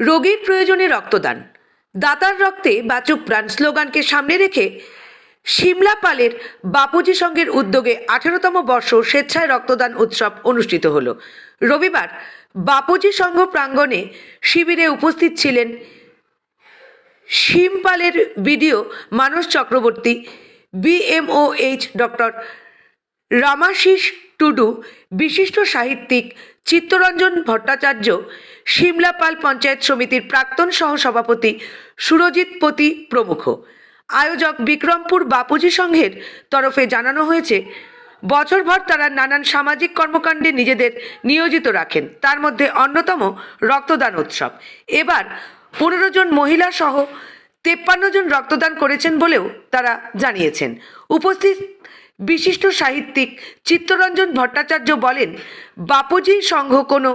রোগীর প্রয়োজনে রক্তদান। দাতার রক্তে বাঁচুক প্রাণ স্লোগানকে সামনে রেখে সিমলা পালের বাপুজি সংঘের উদ্যোগে আঠেরোতম বর্ষ স্বেচ্ছায় রক্তদান উৎসব অনুষ্ঠিত হল। রবিবার বাপুজি সংঘ প্রাঙ্গণে শিবিরে উপস্থিত ছিলেন শিমপালের BDO Manas Chakraborty, BMOH doctor Ramashis Tudu, বিশিষ্ট সাহিত্যিক চিত্তরঞ্জন ভট্টাচার্য সিমলাপাল পঞ্চায়েত সমিতির প্রাক্তন সহসভাপতি সুরজিৎ পতি প্রমুখ। আয়োজক বিক্রমপুর বাপুজি সংঘের তরফে জানানো হয়েছে, বছরভর তারা নানান সামাজিক কর্মকাণ্ডে নিজেদের নিয়োজিত রাখেন। তার মধ্যে অন্যতম রক্তদান উৎসব। এবার পনেরো জন মহিলা সহ তেপ্পান্ন জন রক্তদান করেছেন বলেও তারা জানিয়েছেন। উপস্থিত বিশিষ্ট সাহিত্যিক চিত্তরঞ্জন ভট্টাচার্য বলেন বাপুজি সংঘ কোনো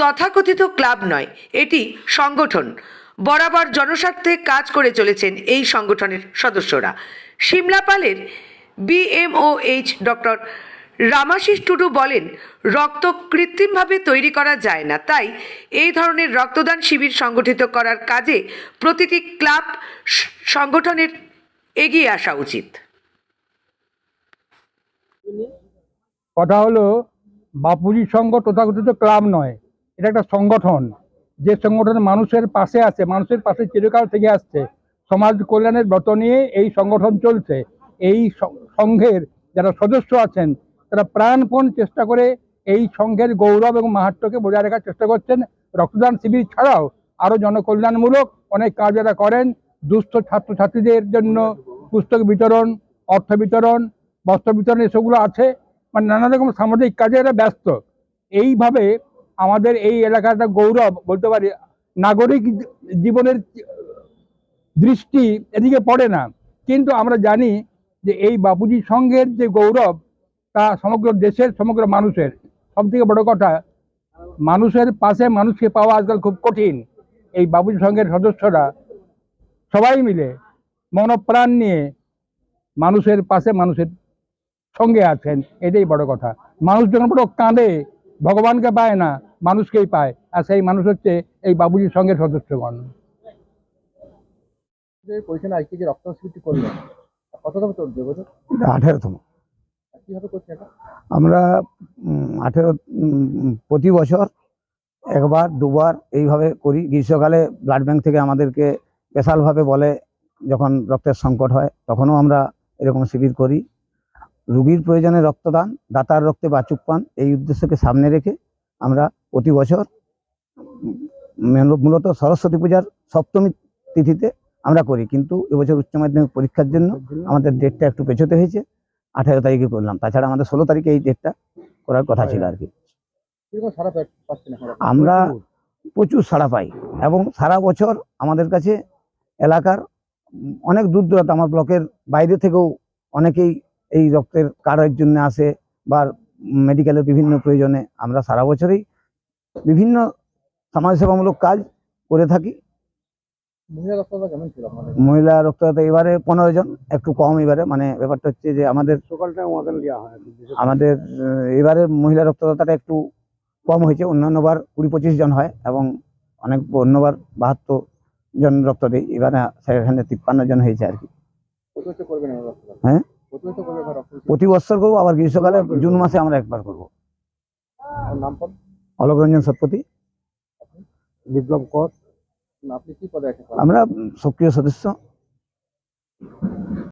তথাকথিত ক্লাব নয়, এটি সংগঠন। বরাবর জনস্বার্থে কাজ করে চলেছেন এই সংগঠনের সদস্যরা। সিমলাপালের বিএমওএইচ ডক্টর রামাশিস টুডু বলেন, রক্ত কৃত্রিমভাবে তৈরি করা যায় না, তাই এই ধরনের রক্তদান শিবির সংগঠিত করার কাজে প্রতিটি ক্লাব সংগঠনের এগিয়ে আসা উচিত। কথা হলো, বাপুজি সংঘ তথাকথিত ক্লাব নয়, এটা একটা সংগঠন। যে সংগঠন মানুষের পাশে আছে, মানুষের পাশে চিরকাল থেকে আসছে। সমাজ কল্যাণের ব্রত নিয়ে এই সংগঠন চলছে। এই সংঘের যারা সদস্য আছেন, তারা প্রাণপণ চেষ্টা করে এই সংঘের গৌরব এবং মাহাত্ম্যকে বজায় রাখার চেষ্টা করছেন। রক্তদান শিবির ছাড়াও আরও জনকল্যাণমূলক অনেক কাজ যারা করেন। দুস্থ ছাত্রছাত্রীদের জন্য পুস্তক বিতরণ, অর্থ বিতরণ বস্ত্র বিতরণ এসবগুলো আছে। মানে নানা রকম সামাজিক কাজে এরা ব্যস্ত। এইভাবে আমাদের এই এলাকাটা গৌরব বলতে পারি, নাগরিক জীবনের দৃষ্টি এদিকে পড়ে না। কিন্তু আমরা জানি যে এই বাপুজি সংঘের যে গৌরব, তা সমগ্র দেশের, সমগ্র মানুষের। সব থেকে বড় কথা, মানুষের পাশে মানুষকে পাওয়া আজকাল খুব কঠিন। এই বাপুজি সংঘের সদস্যরা সবাই মিলে মনপ্রাণ নিয়ে মানুষের পাশে মানুষের সঙ্গে আছেন এটাই বড় কথা। মানুষ যখন বড় কাঁদে ভগবানকে পায় না মানুষকেই পায় আর সেই মানুষ হচ্ছে এই বাবুজির সঙ্গে সদস্যগণ। আজকে যে রক্ত শিবিরটি করলেন কততম চলছে বছর? আঠেরোতম। কীভাবে করছেন এটা? আমরা আঠেরো প্রতি বছর একবার দুবার এইভাবে করি। গ্রীষ্মকালে ব্লাড ব্যাংক থেকে আমাদেরকে স্পেশালভাবে বলে যখন রক্তের সংকট হয় তখনও আমরা এরকম শিবির করি। রুগীর প্রয়োজনে রক্তদান দাতার রক্তে বাচুক পান এই উদ্দেশ্যকে সামনে রেখে আমরা প্রতি বছর মূলত সরস্বতী পূজার সপ্তমী তিথিতে আমরা করি। কিন্তু এবছর উচ্চ মাধ্যমিক পরীক্ষার জন্য আমাদের ডেটটা একটু পেছোতে হয়েছে। আঠেরো তারিখে করলাম। তাছাড়া আমাদের ষোলো তারিখে এই ডেটটা করার কথা ছিল আর কি? আমরা প্রচুর সাড়া পাই এবং সারা বছর আমাদের কাছে এলাকার অনেক দূর দূরান্ত আমার ব্লকের বাইরে থেকেও অনেকেই এই রক্তের কার্ডের জন্য আসে বা মেডিকেলের বিভিন্ন প্রয়োজনে আমরা সারা বছরই বিভিন্ন সমাজসেবামূলক কাজ করে থাকি। মহিলা রক্তদাতা এবারে পনেরো জন একটু কম এবারে। মানে ব্যাপারটা হচ্ছে যে আমাদের আমাদের এবারে মহিলা রক্তদাতাটা একটু কম হয়েছে। অন্যান্যবার কুড়ি পঁচিশ জন হয় এবং অনেক অন্যবার বাহাত্তর জন রক্ত দেয়। এবারে সেখানে তিপ্পান্ন জন হয়েছে আর কি। হ্যাঁ? প্রতি বছর করব আবার গ্রীষ্মকালে জুন মাসে আমরা একবার করব। অলোক রঞ্জন সৎপতি। বিপ্লব কর। আমরা সক্রিয় সদস্য।